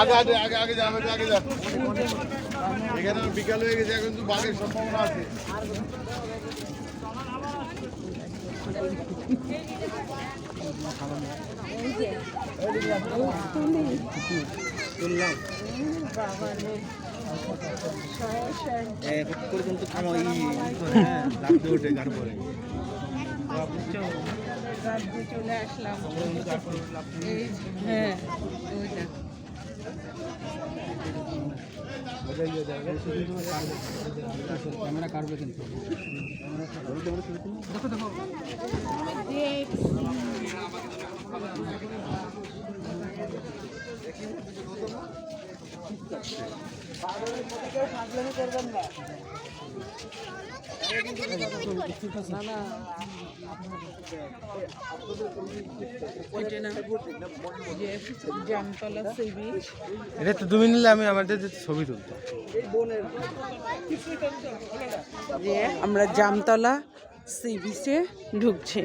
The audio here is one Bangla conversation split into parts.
আগে আগে আগে আগে যাবে, আগে যান এখানে বিকাল হয়ে গেছে, এখন তো বাঘের সম্ভাবনা আছে। করে কিন্তু খামো ই ই হ্যাঁ লাগতে ওঠে গান করে রাজ্যে চলে আসলাম। হ্যাঁ ওইটা। কিন্তু ওইটা না যে জামতলা সি বিচ এটা তো তুমি নিলে আমি আমাদের ছবি তুলতো যে আমরা জামতলা সি বিচে ঢুকছি।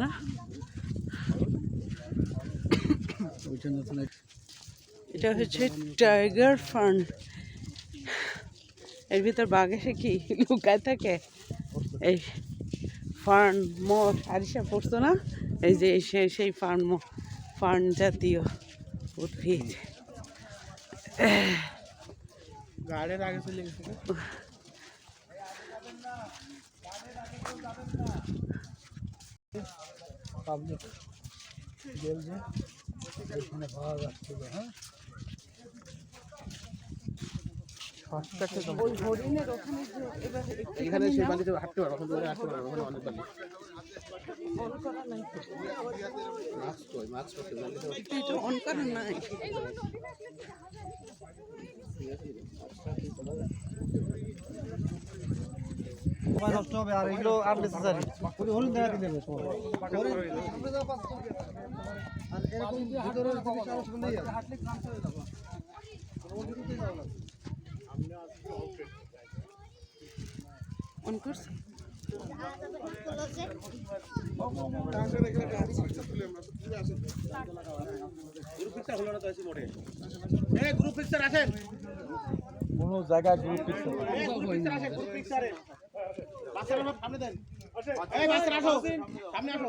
না এটা হচ্ছে টাইগার ফার্ন এর ভিতর বাঘ এসে কি লুকায় থাকে? এই ফার্ন মোর আরিসা পড়তো না? এই যে সেই ফার্ন ফার্ন জাতীয় উদ্ভিদ। গার্ডের আগে চলে গেছে। পাবলিক জেল যে এখানে পাওয়া যাচ্ছিল হ্যাঁ? এখানে সেই বালিতে হাঁটতে পারো ওখান থেকে আসতে পারো ওখানে অনেক বালি অন নাই নষ্ট হবে আর এগুলো আর নেসেসারি হলুদ দেখা দিলে আর এরকম শুনলেই হাঁটলে ক্লান্ত হয়ে যাব অন করছে কোনো জায়গায় গ্রুপ পিকচার সামনে দেন। আসো। সামনে আসো।